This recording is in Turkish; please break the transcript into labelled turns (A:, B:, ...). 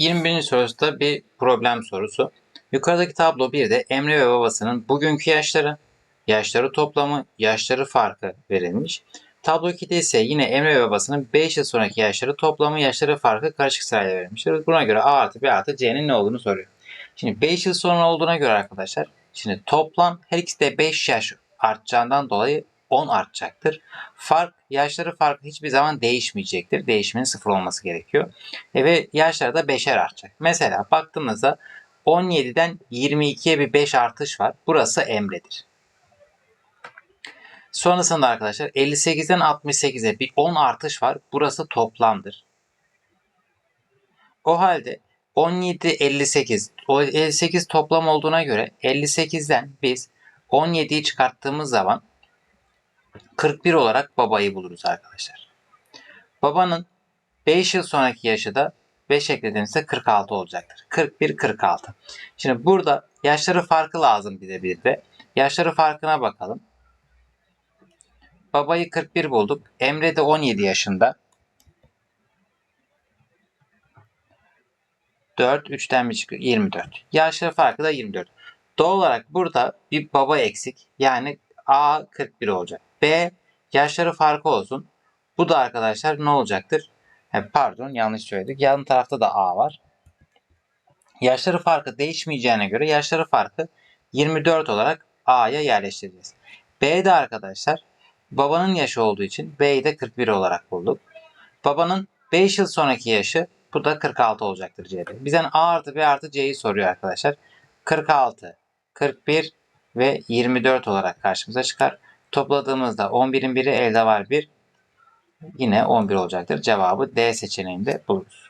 A: 21. sorusu bir problem sorusu. Yukarıdaki tablo bir Emre ve babasının bugünkü yaşları, yaşları toplamı, yaşları farkı verilmiş. Tablo 2'de ise yine Emre ve babasının 5 yıl sonraki yaşları toplamı, yaşları farkı karışık sırayla verilmiştir. Buna göre A artı B artı C'nin ne olduğunu soruyor. Şimdi 5 yıl sonra olduğuna göre arkadaşlar, şimdi toplam her ikisi de 5 yaş artacağından dolayı 10 artacaktır. Fark, yaşları farkı hiçbir zaman değişmeyecektir. Değişimin sıfır olması gerekiyor. E ve yaşları da 5'er artacak. Mesela baktığımızda 17'den 22'ye bir 5 artış var. Burası Emre'dir. Sonrasında arkadaşlar 58'den 68'e bir 10 artış var. Burası toplamdır. O halde 17 58 o 58 toplam olduğuna göre 58'den biz 17'yi çıkarttığımız zaman 41 olarak babayı buluruz arkadaşlar. Babanın 5 yıl sonraki yaşı da 5 eklediğimizde 46 olacaktır. 41 46. Şimdi burada yaşları farkı lazım bize bir de. Yaşları farkına bakalım. Babayı 41 bulduk. Emre de 17 yaşında. 4, 3'ten bir çıkıyor. 24. Yaşları farkı da 24. Doğal olarak burada bir baba eksik. Yani A 41 olacak. B yaşları farkı olsun. Bu da arkadaşlar ne olacaktır? Pardon yanlış söyledik. Yan tarafta da A var. Yaşları farkı değişmeyeceğine göre yaşları farkı 24 olarak A'ya yerleştireceğiz. B'de arkadaşlar babanın yaşı olduğu için B'yi de 41 olarak bulduk. Babanın 5 yıl sonraki yaşı bu da 46 olacaktır C'de. Bizden A artı B artı C'yi soruyor arkadaşlar. 46, 41 ve 24 olarak karşımıza çıkar. Topladığımızda 11'in biri elde var 1. Yine 11 olacaktır. Cevabı D seçeneğinde buluruz.